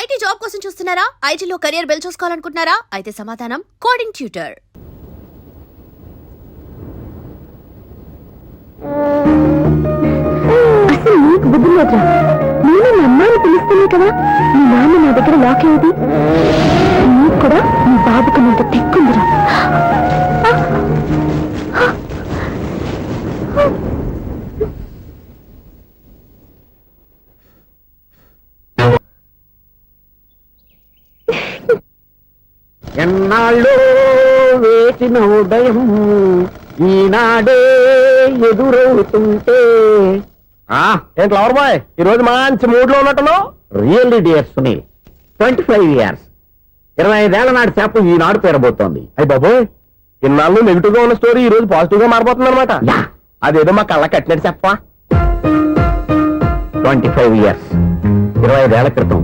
IT job కోసం చూస్తున్నారా? ఐటీలో కెరియర్ బిల్డ్ చూసుకోవాలనుకుంటున్నారా? అయితే సమాధానం కోడింగ్ ట్యూటర్. అసలు నీకు బుద్ధి లేదురా. నేను మీ అమ్మాయిని పిలుస్తున్నా కదా. మీ నాన్న నా దగ్గర లాక్ అయ్యేది. నీకు కూడా మీ బాబుకు నీకు ఎన్నాళ్ళు వేసిన ఉదయం ఈనాడే ఎదురవుతుంటే. ఏంటి లవర్ బాయ్? ఈ రోజు మంచి మూడ్లో ఉన్నట్టును really dear Sunil twenty five years. ఇరవై ఐదేళ్ళ నాటి చేప ఈనాడు పేరబోతోంది. అయ్యి బాబోయ్ ఇన్నాళ్ళు నెగిటివ్గా ఉన్న స్టోరీ ఈ రోజు పాజిటివ్గా మారిపోతుంది అనమాట అదేదో మా కళ్ళ కట్టినట్టు చెప్పా ట్వంటీ ఫైవ్ ఇయర్స్. ఇరవై ఐదేళ్ళ క్రితం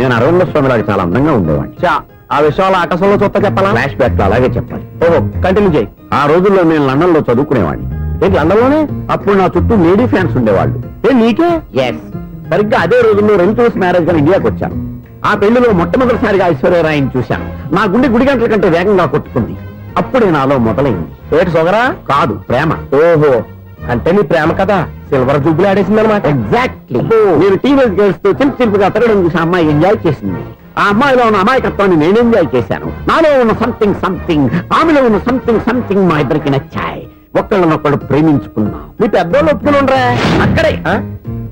నేను అరవింద స్వామిలాగా చాలా అందంగా ఉండేవాడిని. చా ఆ విషయాలు ఆకాశంలో చూస్తా చెప్పాలా? ఫ్లాష్ బ్యాక్ అలాగే చెప్పాలి. ఓహో కంటిన్యూ చేయి. ఆ రోజుల్లో నేను లండన్లో చదువుకునేవాడిని. ఏంటి లండన్లోనే అప్పుడు నా చుట్టూ లేడీ ఫ్యాన్స్ ఉండేవాళ్ళు. ఏ నీకే? ఎస్ సరిగ్గా అదే రోజుల్లో రిలేటివ్స్ మ్యారేజ్గా ఇండియాకి వచ్చాను. ఆ పెళ్ళిలో మొట్టమొదటిసారిగా ఐశ్వర్యరాయని చూశాను. నా గుండె గుడి గంటల కంటే వేగంగా కొట్టుకుంది. అప్పుడే నాలో మొదలైంది. ఏటి సొగరా? కాదు ప్రేమ. ఓహో అంటే నీ ప్రేమ కదా? సిల్వర్ జూబులు ఆడేసింది అనమాట ఎగ్జాక్ట్లీ నేను టీనేజ్ గర్ల్స్తో చిలిపి చిలిపిగా తిరగడం చూసి అమ్మాయి ఎంజాయ్ చేసింది. ఆ అమ్మాయిలో ఉన్న అమాయకత్వాన్ని నేను ఎంజాయ్ చేశాను. నాలో ఉన్న సంథింగ్ సంథింగ్ ఆమెలో ఉన్న సంథింగ్ సంథింగ్ మా ఇద్దరికి నచ్చాయి. ఒకళ్ళనొక్కడు ప్రేమించుకున్నాం. మీ పెద్దోళ్ళు ఒప్పుకుని ఉండరా? అక్కడే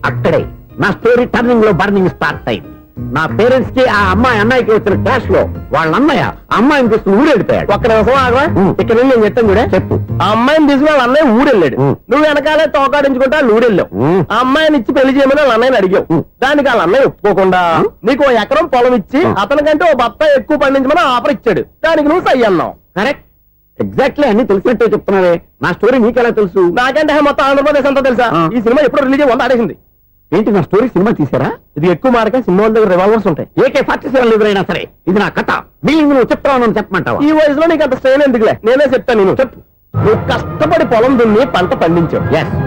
అక్కడే. నా స్టోరీ టర్నింగ్లో బర్నింగ్ స్టార్ట్ అయింది. నా పేరెంట్స్కి ఆ అమ్మాయి అన్నయ్యకి వచ్చిన క్లాష్లో వాళ్ళ అన్నయ్య అమ్మాయిని తీసుకుని ఊరెళ్ళిపోయాడు ఒక్క నిమిషం ఆగవా. ఇక్కడ వెళ్ళి నేను చెప్తాను కూడా చెప్పు. ఆ అమ్మాయిని తీసుకుని వాళ్ళ అన్నయ్య ఊరెళ్ళాడు నువ్వు వెనకాలే తోకాడించుకుంటా వాళ్ళు ఊరెళ్ళావు ఆ అమ్మాయిని ఇచ్చి పెళ్ళి చేయమని వాళ్ళ అన్నయ్యని అడిగావు. దానికి వాళ్ళ అన్నయ్య ఒప్పుకోకుండా నీకు ఓ ఎకరం పొలం ఇచ్చి అతనికంటే ఓ బత్త ఎక్కువ పండించమని ఆఫర్ ఇచ్చాడు. దానికి నువ్వు సై అన్నావు. కరెక్ట్. ఎగ్జాక్ట్లీ అన్ని తెలిసినట్టే చెప్తున్నావే. నా స్టోరీ నీకెలా తెలుసు? నాకంటే మొత్తం ఆంధ్రప్రదేశ్ అంతా తెలుసా? ఈ సినిమా ఎప్పుడు రిలీజ్ వంద ఆడేసింది. ఏంటి నా స్టోరీ సినిమా తీసారా ఇది ఎక్కువ మార్క సినిమా దగ్గర రివాల్వర్స్ ఉంటాయి. ఏకే ఫార్టీ సెవెన్ ఎవరైనా సరే ఇది నా కథ. బిల్డింగ్ నువ్వు చెప్తావు చెప్పమంటావా? ఈ వయసులో నీకు అంత స్ట్రెయిన్ ఎందుకులే? నేనే చెప్తాను నేను. చెప్పు. నువ్వు కష్టపడి పొలం దున్ని పంట పండించావు.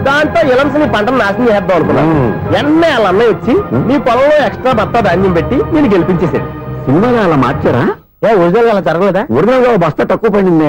దాంతో ఇలంస్ నీ పంటను నాశనం చేద్దాం అనుకున్నావు. ఎన్నే వాళ్ళ అన్నయ్య వచ్చి నీ పొలంలో ఎక్స్ట్రా బత్తా ధాన్యం పెట్టి నేను గెలిపించేసాడు సినిమాలో అలా మార్చారా? ఏ ఒరిజినల్ అలా జరగలేదా? ఒరిజినల్ బస్తా తక్కువ పడింది.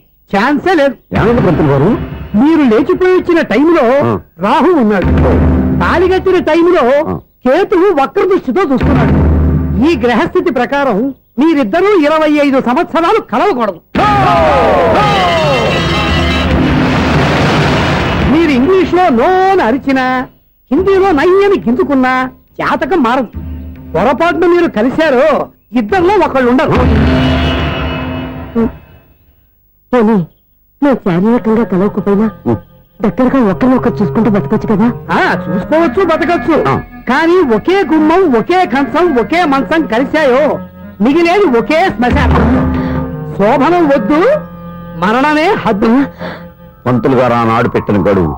ఛాన్సే లేదు. ఏమైంది పంతులు గారు? మీరు లేచిపోయి వచ్చిన టైంలో రాహు ఉన్నాడు. తాళిగట్టిన టైంలో కేతువు వక్ర దృష్టితో చూస్తున్నాడు. ఈ గ్రహస్థితి ప్రకారం మీరిద్దరూ ఇరవై ఐదు సంవత్సరాలు కలవకూడదు. మీరు ఇంగ్లీష్లో నోన్ అరిచినా హిందీలో నయ్యని గింజుకున్నా జాతకం మారదు. పొరపాటున మీరు కలిశారో ఇద్దరిలో ఒకళ్ళు ఉండరు పోనీ మేము శారీరకంగా కలవకపోయినా దగ్గరగా ఒకరినొకరు చూసుకుంటూ బతకొచ్చు కదా? చూసుకోవచ్చు బతకచ్చు. కానీ ఒకే గుమ్మం ఒకే కంచం ఒకే మంచం కలిశాయో మిగిలేది ఒకే శ్మశానం. శోభనం వద్దు మరణమే హద్దు. పంతులు గారు ఆనాడు పెట్టిన గడువు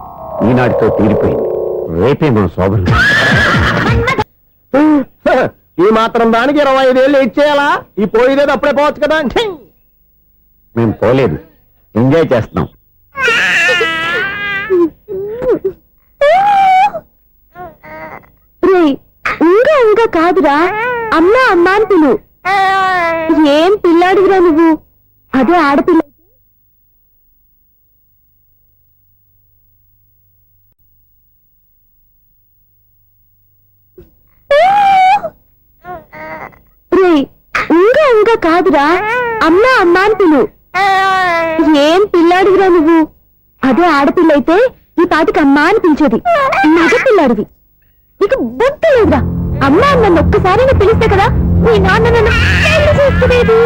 ఈనాటితో తీరిపోయింది. రేపే మన శోభనం. ఈ మాత్రం దానికి ఇరవై ఐదేళ్ళు ఇచ్చేయాలా ఈ పోయేదేది అప్పుడే పోవచ్చు కదా. మేము పోలేదు. ఎంజాయ్ చేస్తున్నాం. ఇంకా ఇంకా కాదురా. అమ్మా అమ్మ అని పిలు. ఏం పిల్లాడివిరా నువ్వు? అదే ఆడపిల్ల. రేయ్, ఇంకా ఇంకా కాదురా. అమ్మ అమ్మ అని పిలు. ఏం పిల్లాడివిరా నువ్వు? అదే ఆడపిల్ల అయితే ఈ పాటికి అమ్మ అని పిలిచేది మగ పిల్లాడివి. నీకు బుద్ధి లేదురా. అమ్మ నన్ను ఒక్కసారి పిలిస్తే కదా మీ నాన్న నన్ను చేసుకునేది.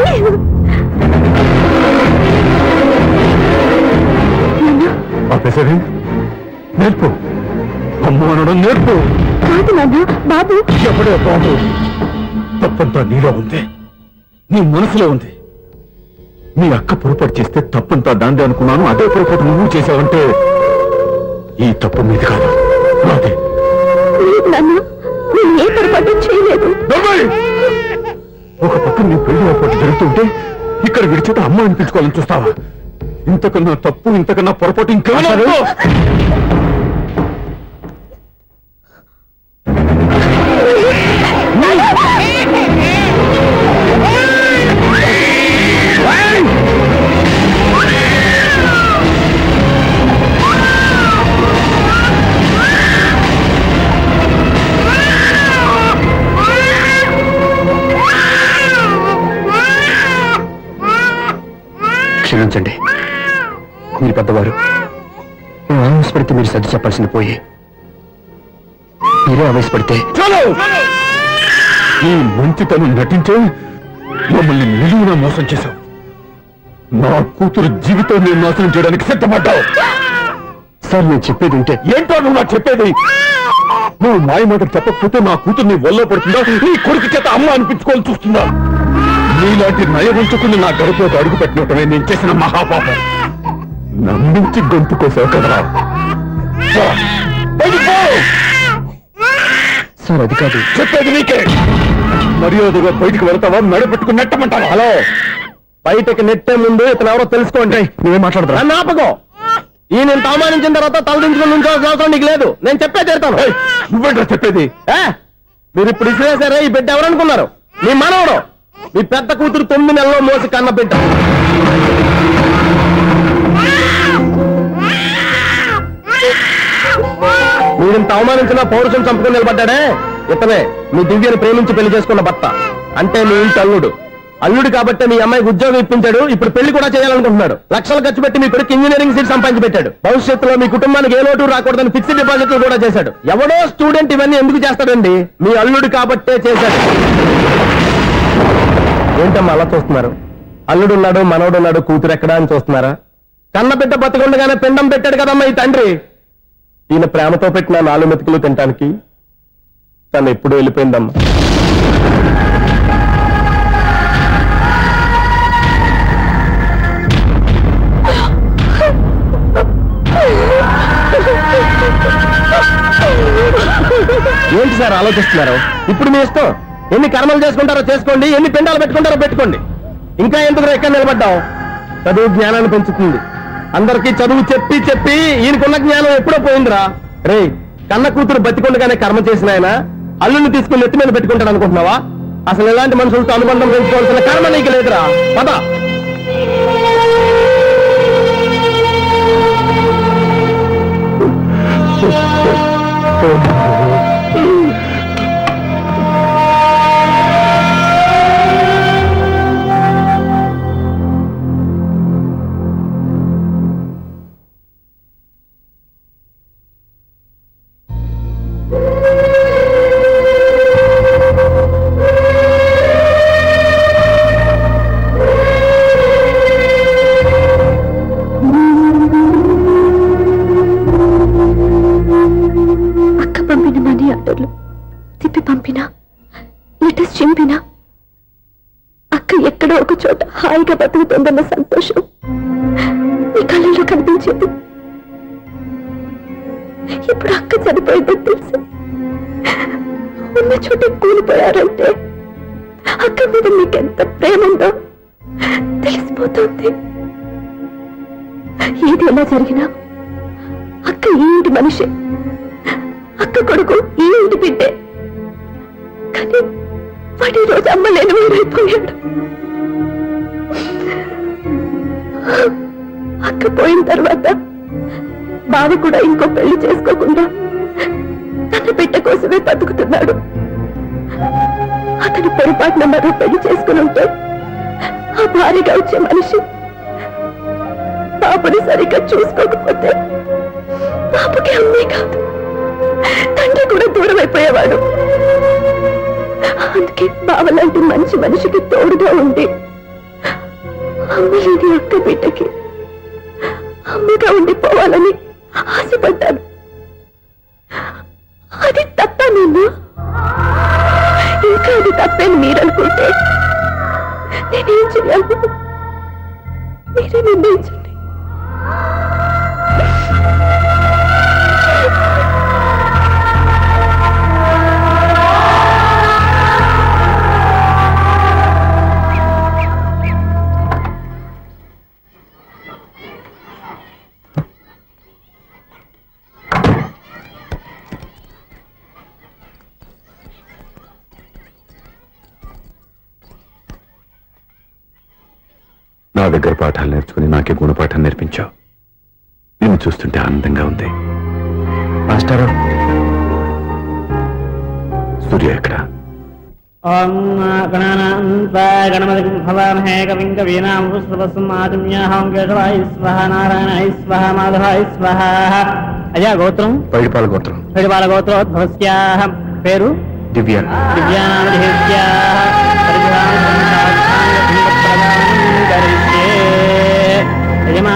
నేర్పు. అమ్ము అనడం నేర్పు. కాదు నాన్న బాబు. ఎప్పుడే బాబు. తప్పంతా నీలో ఉంది నీ మనసులో ఉంది మీ అక్క పొరపాటు చేస్తే తప్పంతా దాందే అనుకున్నాను. అదే పొరపాటు నువ్వు చేసావంటే ఈ తప్పు మీది కాదు. నాదే! ఒక పక్క నీ పెళ్ళి ఏర్పాటు జరుగుతుంటే ఇక్కడ విడిచేత అమ్మ అనిపించుకోవాలని చూస్తావా? ఇంతకన్నా తప్పు ఇంతకన్నా పొరపాటు ఇంకేమైనా క్షమించండి. మీరు పెద్దవారు ఆవేశపడితే మీరు సర్ది చెప్పాల్సింది పోయి. మీరే ఆవేశపడితే చాలు! ఈ మంచితనం నటించే మమ్మల్ని నిలువున మోసం చేశావు. నా కూతురు జీవితాన్ని నాశనం చేయడానికి సిద్ధపడ్డావు. సార్ నేను చెప్పేది ఉంటే ఏంటో నువ్వు నాకు చెప్పేది? నువ్వు మాయ మాట చెప్పకపోతే నా కూతుర్ని వల్ల పడుతుందా? నీ కొడుకు చేత అమ్మ అనిపించుకోవాలని చూస్తుందా? నీలాంటి నయవంచుకుని నా గడపలోకి అడుగు పెట్టినటమే నేను చేసిన మహాపాపం. నమ్మించి గొంతు కోసావు కదరా! సార్ అది కాదు. చెప్పేది నీకే. మర్యాదగా బయటికి వెళ్తావా? మెడ పెట్టుకుని నెట్టమంటావా? హలో. బయటకి నెట్టే ముందు ఇతను ఎవరో తెలుసుకోండి. నువ్వే ఆపకో. ఈ నేను అవమానించిన తర్వాత తలదించుకుని అవసరం నీకు లేదు. నేను చెప్పే తీరుతాను. నువ్వేంటో చెప్పేది? మీరు ఇప్పుడు ఇసిరేసారే ఈ బిడ్డ ఎవరనుకున్నారు? మీ మనవడు. మీ పెద్ద కూతురు తొమ్మిది నెలల్లో మోసి కన్న బిడ్డ. మీరింత అవమానించిన పౌరుషం చంపుకుని నిలబడ్డాడే? ఇతనే మీ దివ్యను ప్రేమించి పెళ్ళి చేసుకున్న భర్త. అంటే మీ ఇంటి అల్లుడు. అల్లుడు కాబట్టి మీ అమ్మాయికి ఉద్యోగం ఇప్పించాడు ఇప్పుడు పెళ్ళి కూడా చేయాలనుకుంటున్నాడు. లక్షలు ఖర్చు పెట్టి మీ కొడుకు ఇంజనీరింగ్ సీట్ సంపాదించి పెట్టాడు. భవిష్యత్తులో మీ కుటుంబానికి ఏ లోటు రాకూడదని ఫిక్స్డ్ డిపాజిట్లు కూడా చేశాడు. ఎవడో స్టూడెంట్ ఇవన్నీ ఎందుకు చేస్తాడండి? మీ అల్లుడు కాబట్టే చేశాడు. ఏంటమ్మా అలా చూస్తున్నారు? అల్లుడున్నాడు మనవడున్నాడు కూతురు ఎక్కడా అని చూస్తున్నారా? కన్న బిడ్డ బతకుండగానే పిండం పెట్టాడు కదమ్మా ఈ తండ్రి. ఈయన ప్రేమతో పెట్టిన నాలుగు మెతుకులు తినటానికి తను ఎప్పుడు వెళ్ళిపోయిందమ్మా. ఏంటి సార్ ఆలోచిస్తున్నారు? ఇప్పుడు మీ ఇష్టం? ఎన్ని కర్మలు చేసుకుంటారో చేసుకోండి ఎన్ని పిండాలు పెట్టుకుంటారో పెట్టుకోండి. ఇంకా ఎందుకు ఎక్కడ నిలబడ్డాం చదువు జ్ఞానాన్ని పెంచుతుంది. అందరికీ చదువు చెప్పి చెప్పి ఈయనకున్న జ్ఞానం ఎప్పుడో పోయిందిరా. రే కన్న కూతురు బతికొండగానే కర్మ చేసిన ఆయన అల్లుని తీసుకుని నెత్తి మీద పెట్టుకుంటాడు అనుకుంటున్నావా? అసలు ఎలాంటి మనుషులతో అనుబంధం పెంచుకోవాల్సిన కర్మ నీకు లేదురా. పద. Oh, కూలిపోయారంటే అక్క మీద మీకెంత ప్రేమ ఉందో తెలిసిపోతుంది. ఏది ఎలా జరిగినా అక్క ఈ ఇంటి మనిషి. అక్క కొడుకు ఈ ఇంటి బిడ్డే. కానీ వాడు రోజు అమ్మ లేని వేరైపోయాడు అక్క పోయిన తర్వాత బావ కూడా ఇంకో పెళ్ళి చేసుకోకుండా తన బిడ్డ కోసమే బతుకుతున్నాడు. అతను పొరపాటున మరో పెళ్ళి చేసుకుని ఉంటే ఆ భార్యగా వచ్చే మనిషి పాపని సరిగ్గా చూసుకోకపోతే పాపకి అమ్మే కాదు. తండ్రి కూడా దూరం అయిపోయేవాడు. అందుకే బావలాంటి మంచి మనిషికి తోడుగా ఉండి అమ్మలేని అక్క బిడ్డకి అమ్మగా ఉండిపోవాలని ఆశపడ్డాను. అది తప్ప నేను ఇంకా అది తప్పని మీరనుకుంటే. నేనేం చేయాలి మీరే నిర్ణయించండి. దగ్గర పాఠాలు నేర్చుకుని నాకే గుణపాఠం నేర్పించావు. నిన్ను చూస్తుంటే ఆనందంగా ఉంది. మాస్టారు సూర్య ఎక్కడ? ఓం గణానాంతాయ భవామహే కవిం కవీనాం పుష్పవస్మాదిమ్యాహం కేశవాయ స్వహ నారాయణాయ స్వహ మాధవాయ స్వహ. అయ్యా గోత్రం? పైడిపాల గోత్రం. పెడిపాల గోత్రోద్భవస్యాహ. పేరు? దివ్య.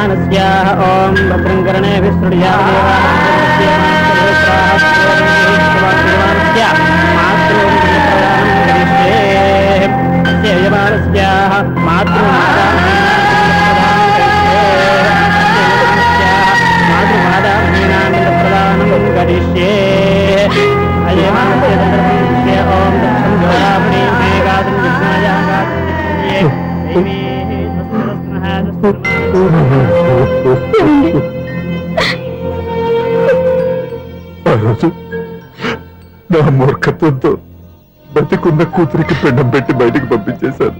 యజమానస్యాహ ఓం భద్రం కరణే యజమానస్యాహ మాతృమాదామహీనాంగప్రదానం కరిష్యే అజయమానస్య రోజు నా మూర్ఖత్వంతో బతికున్న కూతురికి పెండం పెట్టి బయటికి పంపించేశాను.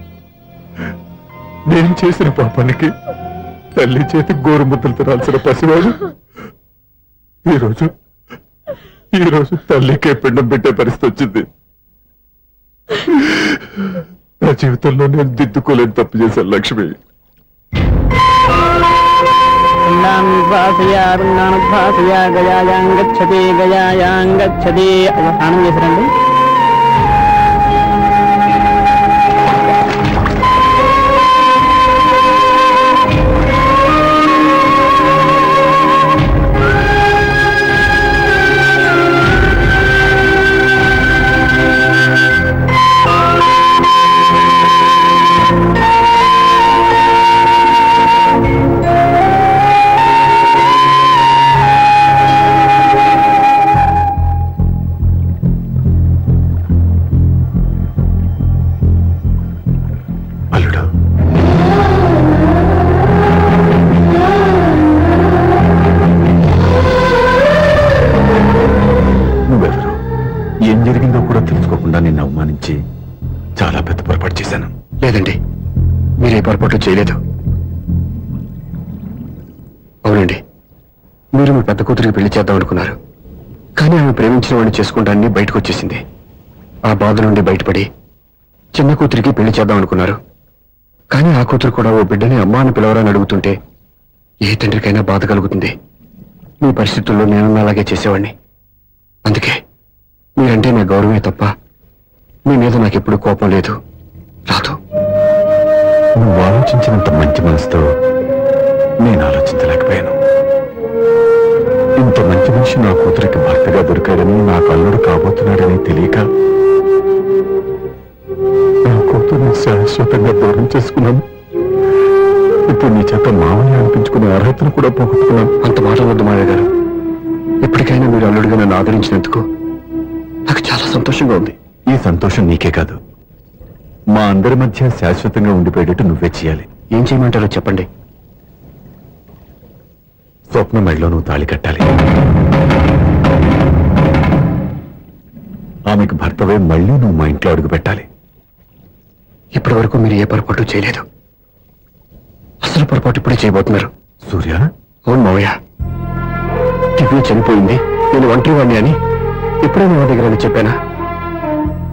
నేను చేసిన పాపానికి తల్లి చేతి గోరుముద్దలు తినాల్సిన పసివాడు. ఈరోజు ఈరోజు తల్లికే పిండం పెట్టే పరిస్థితి వచ్చింది. నా జీవితంలో నేను దిద్దుకోలేని తప్పు చేశాను లక్ష్మి. పిండానుద్వాసయ పిండానుద్వాసయ గయాయాం గచ్చతి గయాయాం గచ్చతి అవసానం చేశారండి. అనుకున్నారు. కానీ ఆమె ప్రేమించిన వాడిని చేసుకుంటానని బయటకు వచ్చేసింది ఆ బాధ నుండి బయటపడి చిన్న కూతురికి పెళ్ళి చేద్దాం అనుకున్నారు. కానీ ఆ కూతురు కూడా ఓ బిడ్డని అమ్మ అని పిలవరని అడుగుతుంటే ఏ తండ్రికైనా బాధ కలుగుతుంది. మీ పరిస్థితుల్లో నేను అలాగే చేసేవాడిని అందుకే మీరంటే నా గౌరవమే తప్ప మీ మీద నాకెప్పుడు కోపం లేదు. రాదు నువ్వు ఆలోచించినంత మంచి మనసుతో నేను ఆలోచించలేకపోయాను. ఇంత మంచి మనిషి నా కూతురికి భర్తగా దొరికాడని నాకు అల్లుడు కాబోతున్నాడని తెలియక నా కూతుర్ని శాశ్వతంగా దూరం చేసుకున్నాను. ఇప్పుడు నీ చేత మామని అనిపించుకునే అర్హతను కూడా పోగొట్టుకున్నాను. అంత మాటలు వద్దు మావయ్య గారు. ఎప్పటికైనా మీరు అల్లుడిగా నన్ను ఆదరించినందుకు నాకు చాలా సంతోషంగా ఉంది. ఈ సంతోషం నీకే కాదు. మా అందరి మధ్య శాశ్వతంగా ఉండిపోయేటట్టు నువ్వే చేయాలి. ఏం చేయమంటారో చెప్పండి. స్వప్న మెడలో నువ్వు తాళి కట్టాలి. ఆమెకు భర్తవే మళ్ళీ నువ్వు మా ఇంట్లో అడుగు పెట్టాలి. ఇప్పటి వరకు మీరు ఏ పొరపాటు చేయలేదు. అసలు పొరపాటు ఇప్పుడే చేయబోతున్నారు. సూర్య? అవును మావయ్య. దివ్య చనిపోయింది. నేను ఒంటరి వాడిని అని ఎప్పుడైనా మా దగ్గర చెప్పానా?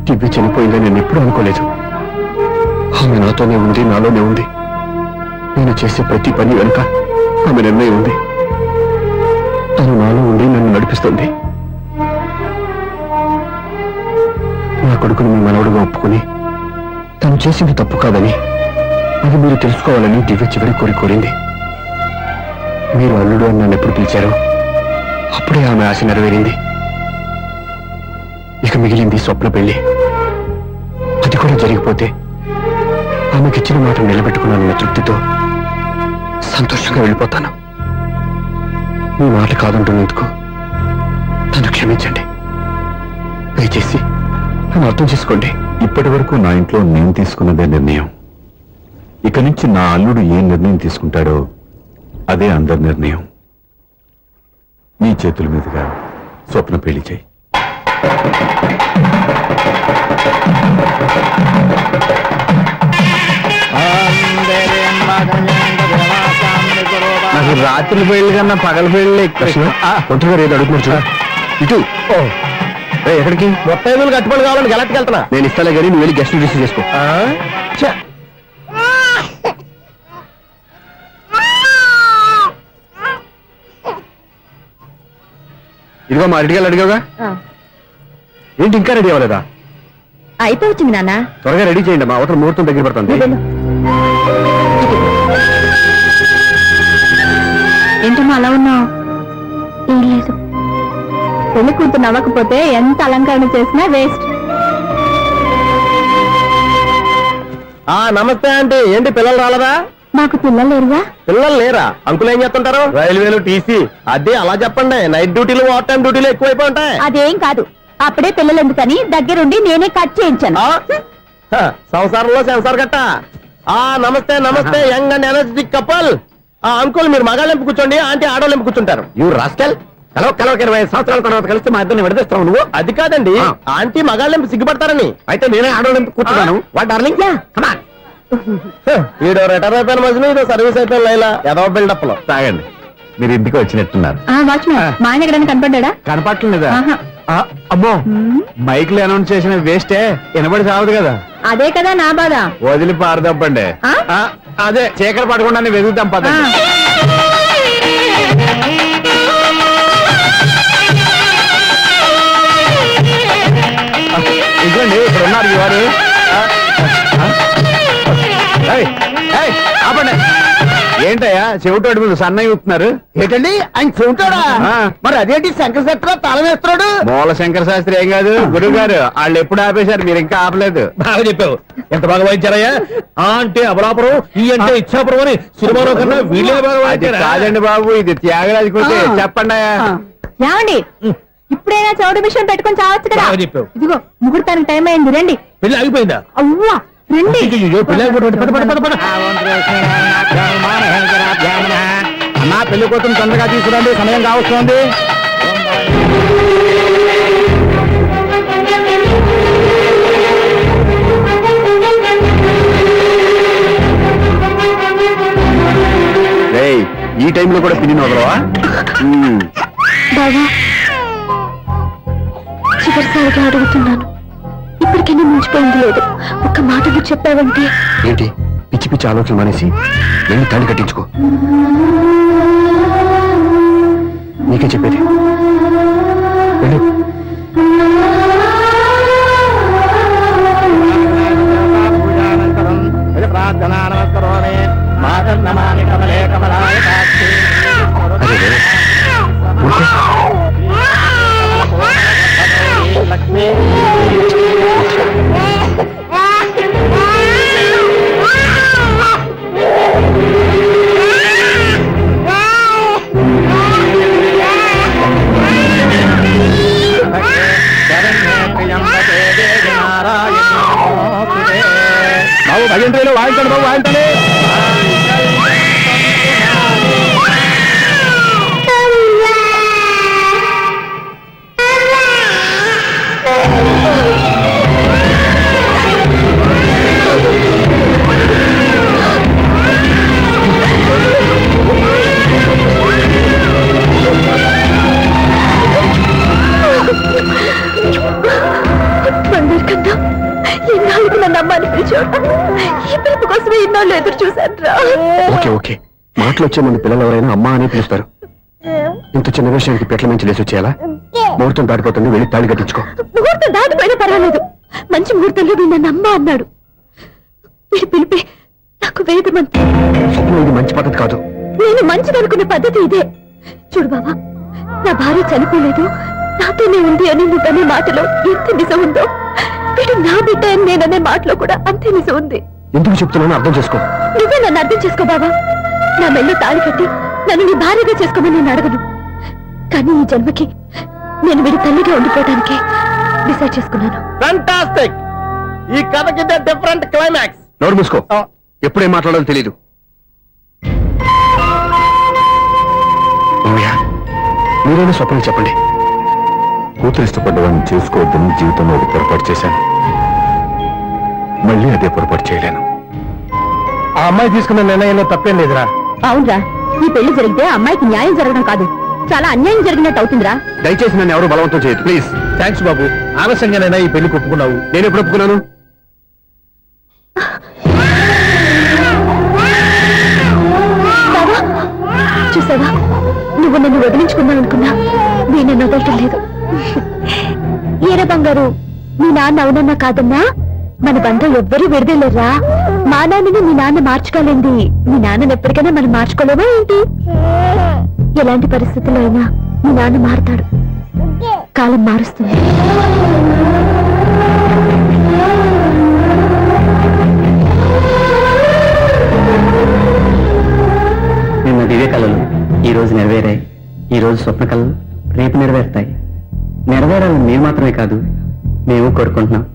దివ్య చనిపోయిందని నేను ఎప్పుడూ అనుకోలేదు. ఆమె నాతోనే ఉంది నాలోనే ఉంది. నేను చేసే ప్రతి పని వెనుక ఆమె నిర్ణయం ఉంది. తను నాలో ఉండి నన్ను నడిపిస్తుంది. నా కొడుకుని మీ మనవడుగా ఒప్పుకుని తను చేసింది తప్పు కాదని అది మీరు తెలుసుకోవాలని దివ్య చివరి కోరి కోరింది. మీరు అల్లుడు అని నన్ను ఎప్పుడు పిలిచారో అప్పుడే ఆమె ఆశ నెరవేరింది. ఇక మిగిలింది స్వప్న పెళ్ళి. అది కూడా జరిగిపోతే ఆమెకిచ్చిన మాట నిలబెట్టుకున్నానన్న తృప్తితో సంతోషంగా వెళ్ళిపోతాను. మీ మాట కాదంటున్నందుకు నన్ను క్షమించండి. దయచేసి నన్ను అర్థం చేసుకోండి. ఇప్పటి వరకు నా ఇంట్లో నేను తీసుకున్నదే నిర్ణయం. ఇక నుంచి నా అల్లుడు ఏ నిర్ణయం తీసుకుంటాడో అదే అందరి నిర్ణయం. నీ చేతుల మీదుగా స్వప్న పెళ్ళి చేయి. నాకు రాత్రి పెళ్ళి కన్నా పగల పెళ్ళి ఒంటరి గారు ఏదో అడుగుతున్నారు చూడ ఇటు. ఎక్కడికి? మొత్తం ఐదులు కట్టుబడి కావాలని గెలట్టుకు వెళ్తున్నా. నేను ఇస్తాలే కానీ నువ్వు వెళ్ళి గెస్ట్ రిసీవ్ చేసుకో! ఇదిగో మా అడిగారు అడిగావుగా? ఏంటి ఇంకా రెడీ అవ్వలేదా? అయిపోవచ్చింది నాన్న. త్వరగా రెడీ చేయండి మా అవతల ముహూర్తం దగ్గర పడుతుంది. ఏంటమ్మా అలా ఉన్నావు? ఏం లేదు. పెళ్ళి కూతురు నవ్వకపోతే ఎంత అలంకరణ చేసినా వేస్ట్. ఆ నమస్తే ఆంటీ. ఏంటి పిల్లలు రాలదా? మాకు పిల్లలు లేరుగా? పిల్లలు లేరా? అంకులు ఏం చేస్తుంటారు? రైల్వేలు టీసీ. అదే అలా చెప్పండి. నైట్ డ్యూటీలు ఓవర్ టైం డ్యూటీలు ఎక్కువైపోయి ఉంటాయి అదేం కాదు. అప్పుడే పిల్లలు ఎందుకని దగ్గరుండి నేనే కట్ చేయించాను. సంసారంలో సెన్సార్ గట్ట ఆ నమస్తే నమస్తే యంగ్ అండ్ ఎనర్జెటిక్ కపుల్. ఆ అంకుల్ మీరు మగాళ్ళెంపు కూర్చోండి ఆంటీ ఆడోళ్ళెంపు కూర్చుంటారు. యూ రాస్కెల్ కలవ కలవ ఇరవై ఐదు సంవత్సరాల తర్వాత కలిస్తే మా ఇద్దరిని విడదీస్తావు నువ్వు? అది కాదండి ఆ. ఆంటీ మగాళ్ళెంపు సిగ్గుపడతారని. అయితే నేనే ఆడవాళ్ళెంపు కూర్చున్నాను. వాట్ డార్లింగ్ ఈడో రిటైర్ అయిపోయిన మధ్యన ఇదో సర్వీస్ అయిపోయిన లైలా. ఏదో బిల్డప్లో తాగండి. మీరు ఇంటికి వచ్చినట్టున్నారు. వాచ్మెన్ మా ఆయన ఎక్కడైనా కనపడ్డా కనపట్లేదా ఆహా. అమ్మో మైక్లో అనౌన్స్ చేసిన వేస్టే వినబడి సావదు కదా. అదే కదా నా బాధ. వదిలి పారదప్పండి. అదే చీకటి పడకుండా వెతుకుతాం పద. ఇదిగోండి ఇక్కడ ఉన్నారు ఈ ఏంటయ్యా? చెవిటోడి మీద సన్నయ్య అవుతున్నారు ఏంటండి? ఆయన చెబుతాడా ఆ. మరి అదేంటి శంకర శెట్టిలో తాళం వేస్తున్నాడు? మూల శంకర శాస్త్రి ఏం కాదు గురువు గారు. వాళ్ళు ఎప్పుడు ఆపేశారు మీరు ఇంకా ఆపలేదు. బాగా చెప్పావు. ఎంత బాగా వాయించారయ్యా? ఆ అంటే అమలాపురం ఈ అంటే ఇచ్చాపురం అని సినిమాలో కన్నా వీళ్ళే బాగా అది వాయించారా? కాదండి బాబు ఇది త్యాగరాజు ఆ. చెప్పండి అయ్యా. ఏమండి? ఇప్పుడైనా చౌడు మిషన్ పెట్టుకొని చావచ్చు కదా? బాగా చెప్పావు. ఇదిగో ముహూర్తానికి టైం అయింది రండి. పెళ్ళి ఆగిపోయిందా? అవ్వా! రండి. పద, పద. అన్నా పెళ్ళి కోసం తొందరగా తీసుకురండి సమయం కావస్తుంది. ఈ టైంలో కూడా పిన్ని వదలవా. బావా చివరిసారిగా అడుగుతున్నాను. ఇప్పటికైనా మించిపోయింది లేదు. ఒక్క మాట నువ్వు చెప్పావంటే? ఏంటి? పిచ్చి పిచ్చి ఆలోచన మానేసి వెళ్ళి తాళి కట్టించుకో. నీకే చెప్పేది. వెళ్ళు. అరే పిలుపు కోసమే ఇన్నాళ్ళు ఎదురు చూశాను ఓకే ఓకే. మాటలు వచ్చే ముందు పిల్లలు ఎవరైనా అమ్మా అని పిలుస్తారు. ఇంత చిన్న విషయానికి పెట్ల నుంచి లేచి వచ్చేయాలా? ముహూర్తం దాటిపోతుంది వెళ్ళి తాళి కట్టించుకో. ముహూర్తం దాటిపోయినా పర్వాలేదు. మంచి ముహూర్తంలో వీడు నన్ను అమ్మ అన్నాడు. వీడి పిలిపే నాకు వేదమంతి ఇది మంచి పద్ధతి కాదు. నేను మంచిదనుకున్న పద్ధతి ఇదే. చూడు బాబా నా భార్య చనిపోలేదు నాతోనే ఉంది అని నువ్వనే మాటలో ఎంత నిజం ఉందో. వీడు నా బిడ్డ నేననే మాటలో కూడా అంతే నిజం ఉంది. ఎందుకు చెప్తున్నానో అర్థం చేసుకో. నువ్వే నన్ను అర్థం చేసుకో బాబా నా మెల్లో తాళి కట్టి నన్ను నీ భార్యగా చేసుకోమని నేను అడగను. కానీ ఈ జన్మకి నేను వీడి తల్లిగా ఉండిపోవడానికి డిసైడ్ చేసుకున్నాను. ఫంటాస్టిక్ ఈ కథకి డిఫరెంట్ క్లైమాక్స్ నోరు మూసుకో. ఎప్పుడేం మాట్లాడాలో తెలియదు మామయ్య, మీరైనా స్వప్నం చెప్పండి. కూతురు ఇష్టపడ్డవాడిని చేసుకోవద్దని జీవితంలో ఒక పొరపాటు చేశాను. మళ్ళీ అదే పొరపాటు చేయలేను. ఆ అమ్మాయి తీసుకున్న నిర్ణయంలో తప్పేం లేదురా. అవునరా ఈ పెళ్ళి జరిగితే అమ్మాయికి న్యాయం జరగడం కాదు. చాలా అన్యాయం జరిగినట్టు అవుతుందిరా. దయచేసి నన్ను ఎవరు బలవంతం చేయదు ప్లీజ్ థ్యాంక్స్ బాబు. ఆలస్యంగానైనా ఈ పెళ్ళి ఒప్పుకున్నావు నేను ఎప్పుడు ఒప్పుకున్నాను? చూసావా? నువ్వు నన్ను వదిలించుకుందాం అనుకున్నా నేను వదలటం లేదు. ఏరా బంగారు మీ నాన్న అవునన్నా కాదన్నా? మన బంధం ఎవ్వరూ విడదలేరా మా నాన్నని మీ నాన్న మార్చుకోలేండి మీ నాన్నని ఎప్పటికైనా మనం మార్చుకోలేమా ఏంటి? ఎలాంటి పరిస్థితుల్లో అయినా మీ నాన్న మారుతాడు. కాలం మారుస్తుంది. నిన్న దివ్య కళలు ఈ రోజు నెరవేరాయి. ఈ రోజు స్వప్న కళలు రేపు నెరవేరుతాయి. నెరవేరాలని మేము మాత్రమే కాదు మేము కోరుకుంటున్నాం.